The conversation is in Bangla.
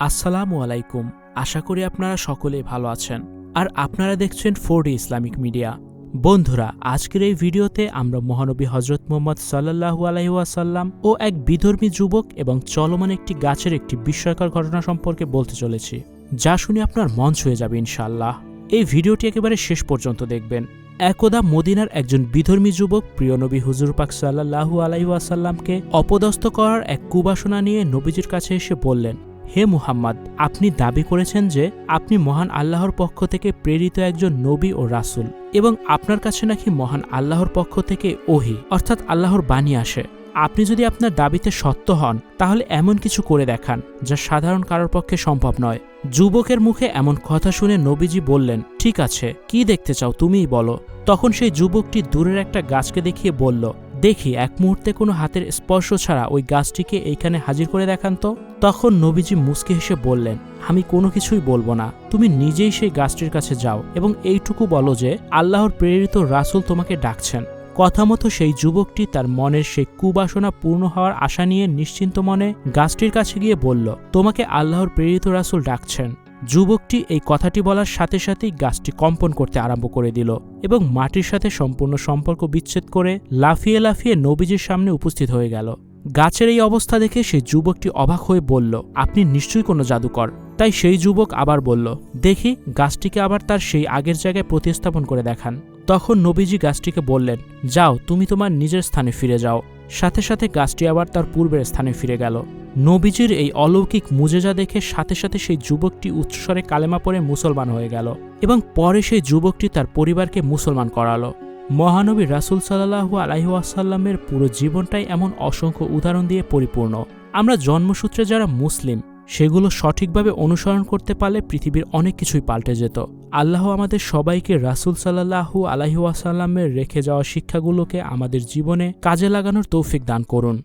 আসসালামু আলাইকুম। আশা করি আপনারা সকলে ভালো আছেন। আর আপনারা দেখছেন ফোর্ডি ইসলামিক মিডিয়া। বন্ধুরা, আজকের এই ভিডিওতে আমরা মহানবী হজরত মোহাম্মদ সাল্লাহু আলাইসাল্লাম ও এক বিধর্মী যুবক এবং চলমান একটি গাছের একটি বিস্ময়কর ঘটনা সম্পর্কে বলতে চলেছি, যা শুনে আপনার মন ছুঁয়ে যাবে ইনশাল্লাহ এই ভিডিওটি একেবারে শেষ পর্যন্ত দেখবেন। একদা মদিনার একজন বিধর্মী যুবক প্রিয় নবী হুজুর পাক সাল্লাহু আলাইসাল্লামকে অপদস্থ করার এক কুবাসনা নিয়ে নবীজির কাছে এসে বললেন হে মুহাম্মদ, আপনি দাবি করেছেন যে আপনি মহান আল্লাহর পক্ষ থেকে প্রেরিত একজন নবী ও রাসূল এবং আপনার কাছে নাকি মহান আল্লাহর পক্ষ থেকে ওহি, অর্থাৎ আল্লাহর বাণী আসে। আপনি যদি আপনার দাবিতে সত্য হন, তাহলে এমন কিছু করে দেখান যা সাধারণ কারোর পক্ষে সম্ভব নয়। যুবকের মুখে এমন কথা শুনে নবীজি বললেন, ঠিক আছে, কি দেখতে চাও তুমিই বলো। তখন সেই যুবকটি দূরের একটা গাছকে দেখিয়ে বলল দেখি এক মুহূর্তে কোনো হাতের স্পর্শ ছাড়া ওই গাছটিকে এইখানে হাজির করে দেখান তো। তখন নবীজি মুসকে হেসে বললেন, আমি কোনো কিছুই বলব না। তুমি নিজেই সেই গাছটির কাছে যাও এবং এইটুকু বলো যে, আল্লাহর প্রেরিত রাসুল তোমাকে ডাকছেন। কথা মতো সেই যুবকটি তার মনের সেই কুবাসনা পূর্ণ হওয়ার আশা নিয়ে নিশ্চিন্ত মনে গাছটির কাছে গিয়ে বলল, তোমাকে আল্লাহর প্রেরিত রাসুল ডাকছেন। যুবকটি এই কথাটি বলার সাথে সাথেই গাছটি কম্পন করতে আরম্ভ করে দিল এবং মাটির সাথে সম্পূর্ণ সম্পর্ক বিচ্ছেদ করে লাফিয়ে লাফিয়ে নবীজির সামনে উপস্থিত হয়ে গেল। গাছের এই অবস্থা দেখে সে যুবকটি অবাক হয়ে বলল, আপনি নিশ্চয়ই কোনো জাদুকর। তাই সেই যুবক আবার বলল, দেখি, গাছটিকে আবার তার সেই আগের জায়গায় প্রতিস্থাপন করে দেখান। তখন নবীজি গাছটিকে বললেন, যাও, তুমি তোমার নিজের স্থানে ফিরে যাও। সাথে সাথে গাছটি আবার তার পূর্বের স্থানে ফিরে গেল। নবীজির এই অলৌকিক মুজেজা দেখে সাথে সাথে সেই যুবকটি উচ্চস্বরে কালেমা পরে মুসলমান হয়ে গেল এবং পরে সেই যুবকটি তার পরিবারকে মুসলমান করালো। মহানবী রাসুল সাল্লাহু আলাইহাসাল্লামের পুরো জীবনটাই এমন অসংখ্য উদাহরণ দিয়ে পরিপূর্ণ। আমরা জন্মসূত্রে যারা মুসলিম সেগুলো সঠিকভাবে অনুসরণ করতে পারলে পৃথিবীর অনেক কিছুই পাল্টে যেত। আল্লাহ আমাদের সবাইকে রাসুল সাল্লাহু আলাইহাসাল্লামের রেখে যাওয়া শিক্ষাগুলোকে আমাদের জীবনে কাজে লাগানোর তৌফিক দান করুন।